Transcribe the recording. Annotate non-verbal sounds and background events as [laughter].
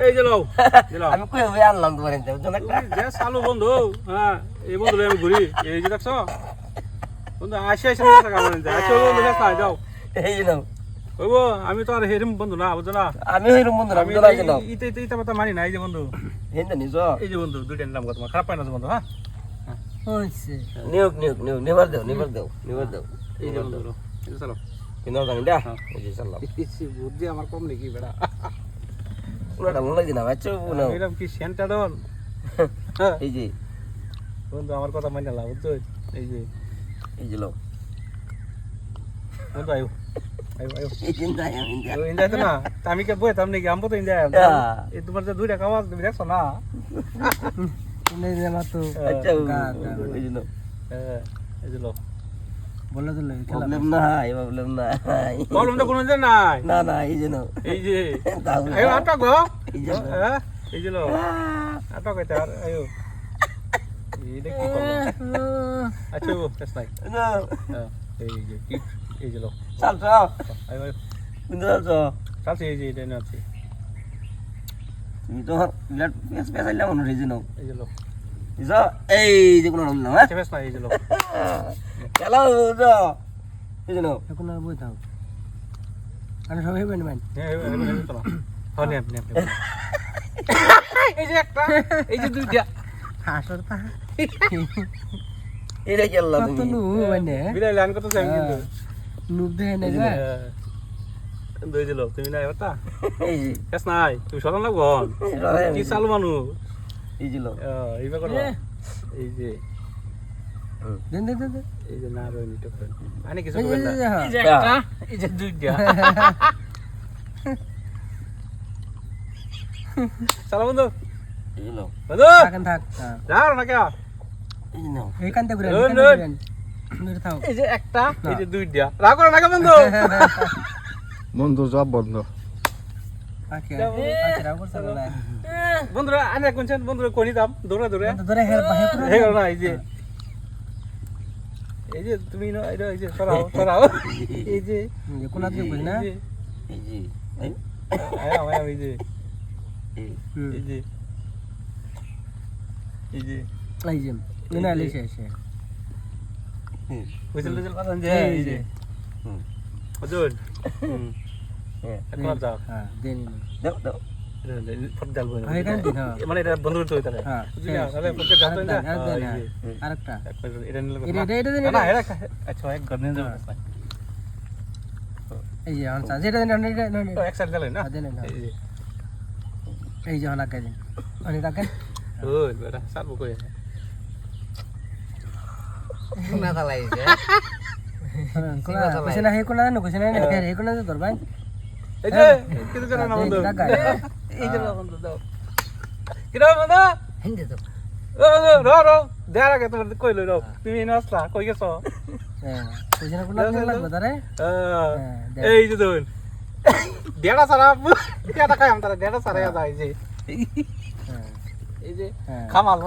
এই যে লও আমি কই হবে আনলাম তোমার এনতে বুঝছ না যে চালু বন্ধু হ্যাঁ এই বন্ধু আমি ঘুরি এই যে দেখছ বন্ধু আসে আসে না টাকা মানে আসে বন্ধু না যাও এই যে নাও কইব আমি তো আর হেরিম বন্ধু না বুঝছ না আমি বন্ধু আমি আমি তো রাইছে নাও ইতে ইতে ইতে কথা মানি না এই যে বন্ধু হেন্দা নিছ এই যে বন্ধু দুইটা গো তোমার খারাপ পাই না বন্ধু হ্যাঁ হইছে নিয়োগ নিয়োগ নিয়োগ নিবার দাও নিবার দাও নিবার দাও এই যে বন্ধু এই যে চলো কিন্তু জানি দা হ্যাঁ। এই যে বুদ্ধি আমার কম নাকি বেড়া পুরোটা মনে লাগছে না বাচ্চা না এরকম কি সেন্টা ডন [laughs] হ্যাঁ। এই যে। বন্ধু আমার কথা মাইনা লাভ বুঝছ এই যে। এই যে লো বন্ধু আয়ো। আমি আমি কে বই তামনে কি? তো ইন্ডিয়া হ্যাঁ। এই তোমার যে দুইটা খাওয়া তুমি দেখছ না? আচ্ছা। এই যে বলে দিল প্রবলেম নাই প্রবলেম নাই। প্রবলেম তো কোনো যে নাই। না না এই যে এই যে। তাও আয়ো গো এই যে হ্যাঁ এই যে লো আটক আর আয়ো। এই দেখ কি করব? আচ্ছা ও that's নাই না এই যে কি এই যে লো চাল চাল আয়ো চাল চাল এই যে এটা নিয়ে আছে। তুমি তো বিরাট পেস পেস আইলা মনে হইছে এই যে এই যে কোনো নাম না হ্যাঁ? চেপেস না এই যে লো [laughs] খেলা বুঝো এই যে নো এখন আর বই থাও সবাই বেন বেন হ্যাঁ এই না হ্যাঁ নেম নেম নেম। এই যে একটা এই যে দুইটা। হাসর তা এটা খেললা কত নু মানে? বিলাই লাইন কত কিন্তু। নু? না দিল। তুমি নাই ওটা এই যে। কেস নাই। তুমি সরান লাগবো কি চালু মানুষ এই যে এইবার করবা। এই যে। দেন দে দে দে এই যে না রইনি তো করেন আনি কিছু এই যে, করবেন না এই যে, হ্যাঁ। এই যে একটা এই যে দুইটা চালো বন্ধু এই যে লো বন্ধু থাকেন থাক হ্যাঁ যাও না কে এই যে নো এইখানতে ঘুরে রন, এইখানতে রন। ঘুরেন নড়ে থাও এই যে একটা এই যে দুইটা রাগ করো না কে বন্ধু বন্ধু সব বন্ধ পাখি পাখি রাও করছে বলে বন্ধুরা আনে কোনছেন বন্ধুরা কোনি দাম দৌড়ে দৌড়ে ধরে হেল বাহে করে হয়ে গেল না এই যে এই যে তুমি না এটা এই যে সরাও [laughs] সরাও। এই যে কোন আজকে বুঝ না? এই যে, এই যে এই আয়া আয়া এই যে। এই যে। এই যে। এই যে না লিসে এসে হুইসেল হুইসেল পাতান যে এই এই যে। হুম। হুজুর হুম। হ্যাঁ একবার যাও হ্যাঁ দেন দাও দাও। মানে এটা বন্ধ করতে না। তাহলে না আরেকটা। যে এক এটা নিলে এটা এটা এটা না না এটা- এটা আচ্ছা ঘর নিয়ে যাবে এই যে হন যেটা এটা এটা তো এক সাইড গেলে না? না এই যে। যে হন আগে দিন অনি রাখেন ওই বেটা সারবো কই না চালাইছে কোনা না হে কোনা না কইছে হে কোনা যে ধরবাই এই যে কিছু করে না বন্ধু। এই যে বন্ধু দাও। কিরা বন্ধু? হিন্দে তো। র র। দেয়ার আগে তোমার কই লই র। তুমি এনে আসলা কই গেছো? হ্যাঁ না। এই যে দুন দেড়া সারা দেড়া খাই আমরা দেড়া সারা যায় যে। হ্যাঁ। এই যে হ্যাঁ খামাল।